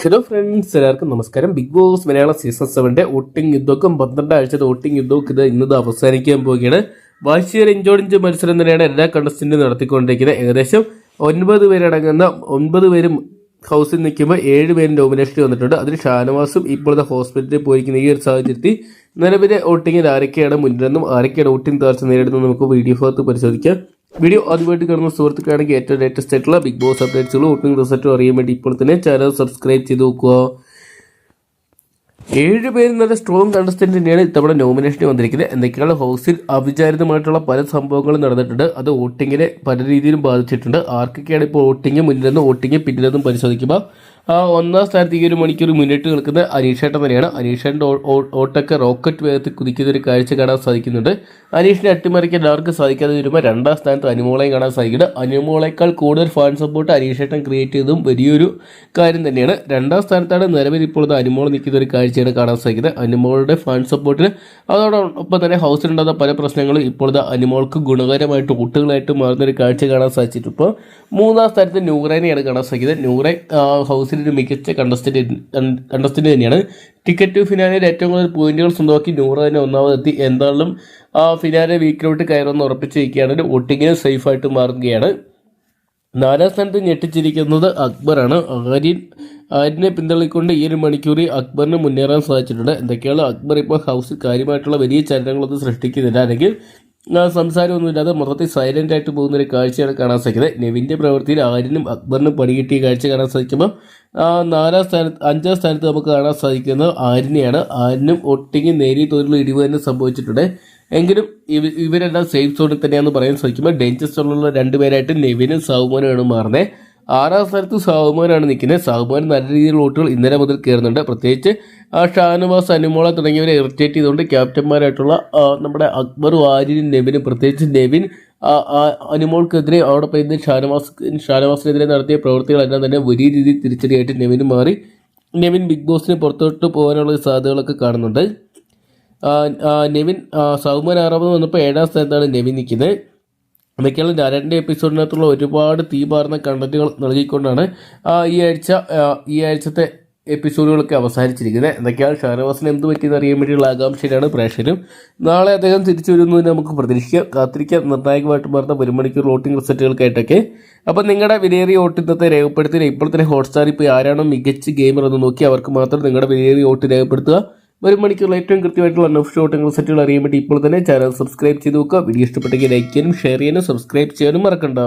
Hello friends എല്ലാവർക്കും നമസ്കാരം. Big boss മലയാള സീസൺ സെവന്റെ വോട്ടിംഗ് യുദ്ധക്കും പന്ത്രണ്ട് ആഴ്ചത്തെ വോട്ടിംഗ് യുദ്ധവും ഇത് ഇന്നത് അവസാനിക്കാൻ പോവുകയാണ്. വാശിയൊരു ഇഞ്ചോടിഞ്ച് മത്സരം തന്നെയാണ് എല്ലാ കണ്ടസ്റ്റന്റും നടത്തിക്കൊണ്ടിരിക്കുന്നത്. ഏകദേശം ഒൻപത് പേരടങ്ങുന്ന ഒൻപത് പേരും ഹൗസിൽ നിൽക്കുമ്പോൾ ഏഴ് പേരും നോമിനേഷൻ വന്നിട്ടുണ്ട്. അതിൽ ഷാനവാസും ഇപ്പോഴത്തെ ഹോസ്പിറ്റലിൽ പോയിരിക്കുന്ന ഈ ഒരു സാഹചര്യത്തിൽ നിലവിലെ വോട്ടിങ്ങിൽ ആരൊക്കെയാണ് മുന്നിലെന്നും ആരൊക്കെയാണ് വോട്ടിംഗ് തകർച്ച നേരിടുന്നതെന്ന് നമുക്ക് വീഡിയോ ഭാഗത്ത് പരിശോധിക്കാം. വീഡിയോ ആദ്യമായിട്ട് കാണുന്ന സുഹൃത്തുക്കാണെങ്കിൽ ഏറ്റവും ലേറ്റസ്റ്റ് ആയിട്ടുള്ള ബിഗ് ബോസ് അപ്ഡേറ്റ്സുകളും വോട്ടിംഗ് റിസൾട്ടും അറിയാൻ വേണ്ടി ഇപ്പോൾ തന്നെ ചാനൽ സബ്സ്ക്രൈബ് ചെയ്ത് നോക്കുക. ഏഴ് പേര് നല്ല സ്ട്രോങ് കണ്ടസ്റ്റന്റ് തന്നെയാണ് ഇത്തവണ നോമിനേഷന് വന്നിരിക്കുന്നത്. എന്തൊക്കെയാണ് ഹൗസിൽ അവിചാരിതമായിട്ടുള്ള പല സംഭവങ്ങളും നടന്നിട്ടുണ്ട്. അത് വോട്ടിങ്ങിനെ പല രീതിയിലും ബാധിച്ചിട്ടുണ്ട്. ആർക്കൊക്കെയാണ് ഇപ്പോൾ വോട്ടിംഗ് മുന്നിലെന്നും വോട്ടിംഗ് പിന്നിലെന്നും പരിശോധിക്കുമ്പോൾ ഒന്നാം സ്ഥാനത്ത് ഈ ഒരു മണിക്കൂർ മുന്നിട്ട് നിൽക്കുന്ന അനീഷേട്ടൻ തന്നെയാണ്. അനീഷേട്ടന്റെ ഓട്ടൊക്കെ റോക്കറ്റ് വേഗത്തിൽ കുതിക്കുന്ന ഒരു കാഴ്ച കാണാൻ സാധിക്കുന്നുണ്ട്. അനീഷിനെ അട്ടിമറിക്കാൻ എല്ലാവർക്കും സാധിക്കാതെ വരുമ്പോൾ രണ്ടാം സ്ഥാനത്ത് അനുമോളെയും കാണാൻ സാധിക്കുന്നുണ്ട്. അനുമോളേക്കാൾ കൂടുതൽ ഫാൻ സപ്പോർട്ട് അനീഷേട്ടൻ ക്രിയേറ്റ് ചെയ്തതും വലിയൊരു കാര്യം തന്നെയാണ്. രണ്ടാം സ്ഥാനത്താണ് നിലവിൽ ഇപ്പോൾ അനുമോൾ നിൽക്കുന്ന ഒരു കാഴ്ചയാണ് കാണാൻ സാധിക്കുന്നത്. അനുമോളുടെ ഫാൻ സപ്പോർട്ടിന് അതോടൊപ്പം തന്നെ ഹൗസിലുണ്ടാകുന്ന പല പ്രശ്നങ്ങളും ഇപ്പോൾ ഇത് അനുമോൾക്ക് ഗുണകരമായിട്ട് കുട്ടികളായിട്ട് മാറുന്ന ഒരു കാഴ്ച കാണാൻ സാധിച്ചിട്ടുണ്ട്. ഇപ്പോൾ മൂന്നാം സ്ഥാനത്ത് നൂറേനെയാണ് കാണാൻ സാധിക്കുന്നത്. നൂറെ ഹൗസിലൊരു മികച്ച കണ്ടസ്റ്റന്റ് കണ്ടസ്റ്റന്റ് തന്നെയാണ്. ടിക്കറ്റ് ടു ഫിനാലിൽ ഏറ്റവും കൂടുതൽ പോയിന്റുകൾ സ്വന്തമാക്കി നൂറ് തന്നെ ഒന്നാമതെത്തി. എന്തായാലും ആ ഫിനാലെ വീക്കിലോട്ട് കയറുമെന്ന് ഉറപ്പിച്ചിരിക്കുകയാണ്. വോട്ടിങ്ങിന് സേഫായിട്ട് മാറുകയാണ്. നാലാം സ്ഥാനത്ത് ഞെട്ടിച്ചിരിക്കുന്നത് അക്ബറാണ്. ആര്യൻ ആര്യനെ പിന്തള്ളിക്കൊണ്ട് ഈ ഒരു മണിക്കൂറിൽ അക്ബറിന് മുന്നേറാൻ സാധിച്ചിട്ടുണ്ട്. എന്തൊക്കെയാണ് അക്ബർ ഇപ്പോൾ ഹൗസിൽ കാര്യമായിട്ടുള്ള വലിയ ചലനങ്ങളൊന്നും സൃഷ്ടിക്കുന്നില്ല. അല്ലെങ്കിൽ ആ, സംസാരമൊന്നുമില്ലാതെ മൊത്തത്തിൽ സൈലന്റ് ആയിട്ട് പോകുന്ന ഒരു കാഴ്ചയാണ് കാണാൻ സാധിക്കുന്നത്. നെവിന്റെ പ്രവൃത്തിയിൽ ആര്യനും അക്ബറിനും പണികിട്ടിയ കാഴ്ച കാണാൻ സാധിക്കുമ്പോൾ നാലാം സ്ഥാനത്ത് അഞ്ചാം സ്ഥാനത്ത് നമുക്ക് കാണാൻ സാധിക്കുന്നത് ആര്യനെയാണ്. ആര്യനും ഒട്ടിങ്ങി നേരിയ തോതിലുള്ള ഇടിവ് തന്നെ സംഭവിച്ചിട്ടുണ്ട്. എങ്കിലും ഇവ ഇവരെല്ലാം സേഫ് സോണിൽ തന്നെയാണെന്ന് പറയാൻ സാധിക്കുമ്പോൾ ഡേഞ്ചർ സോണിലുള്ള രണ്ടുപേരായിട്ട് നെവിനും സൗമനുമാണ് മാറുന്നത്. ആറാം സ്ഥാനത്ത് സാഹുമാനാണ് നിൽക്കുന്നത്. സാഹുമാൻ നല്ല രീതിയിൽ വോട്ടുകൾ ഇന്നലെ മുതൽ കയറുന്നുണ്ട്. പ്രത്യേകിച്ച് ഷാനവാസ് അനുമോള തുടങ്ങിയവരെ ഇറിറ്റേറ്റ് ചെയ്തുകൊണ്ട് ക്യാപ്റ്റന്മാരായിട്ടുള്ള നമ്മുടെ അക്ബറും ആര്യനും നെവിനും പ്രത്യേകിച്ച് നെവിൻ അനുമോൾക്കെതിരെ അവിടെ പോയി ഷാനവാസ് ഷാനവാസിനെതിരെ നടത്തിയ പ്രവൃത്തികളെല്ലാം തന്നെ വലിയ രീതിയിൽ തിരിച്ചടിയായിട്ട് നെവിന് മാറി. നെവിൻ ബിഗ് ബോസിന് പുറത്തോട്ട് പോകാനുള്ള സാധ്യതകളൊക്കെ കാണുന്നുണ്ട്. നെവിൻ സൗമൻ ആറാമത് വന്നപ്പോൾ ഏഴാം സ്ഥാനത്താണ് നെവിൻ നിൽക്കുന്നത്. അതൊക്കെയാണ് നാരായണന്റെ എപ്പിസോഡിനകത്തുള്ള ഒരുപാട് തീ പാർന്ന കണ്ടന്റുകൾ നൽകിക്കൊണ്ടാണ് ഈ ആഴ്ച ഈ ആഴ്ചത്തെ എപ്പിസോഡുകളൊക്കെ അവസാനിച്ചിരിക്കുന്നത്. എന്തൊക്കെയാണ് ഷാനവാസിന് എന്ത് പറ്റിയെന്ന് അറിയാൻ വേണ്ടിയുള്ള ആകാംക്ഷയിലാണ് പ്രേക്ഷകരും. നാളെ അദ്ദേഹം തിരിച്ചു വരുന്നു എന്ന് നമുക്ക് പ്രതീക്ഷിക്കാം. കാത്തിരിക്കാം. നിർണായകമായിട്ട് മാറുന്ന ഒരു മണിക്കൂർ വോട്ടിംഗ് റിസൾട്ടുകൾക്കായിട്ടൊക്കെ. അപ്പോൾ നിങ്ങളുടെ വിലയേറിയ വോട്ട് ഇന്നത്തെ രേഖപ്പെടുത്തി ഇപ്പോൾ തന്നെ ഹോട്ട്സ്റ്റാറിൽ ഇപ്പോൾ ആരാണോ മികച്ച ഗെയിമർ എന്ന് നോക്കി അവർക്ക് മാത്രം നിങ്ങളുടെ വിലയേറിയ വോട്ട് രേഖപ്പെടുത്തുക. ഒരു മണിക്കൂറിൽ ഏറ്റവും കൃത്യമായിട്ടുള്ള നഫ് ഷോട്ടുകൾ റിസൾട്ടുകൾ അറിയാൻ വേണ്ടി ഇപ്പോൾ തന്നെ ചാനൽ സബ്സ്ക്രൈബ് ചെയ്ത് നോക്കുക. വീഡിയോ ഇഷ്ടപ്പെട്ടെങ്കിൽ ലൈക്ക് ചെയ്യാനും ഷെയർ ചെയ്യാനും സബ്സ്ക്രൈബ് ചെയ്യാനും മറക്കണ്ട.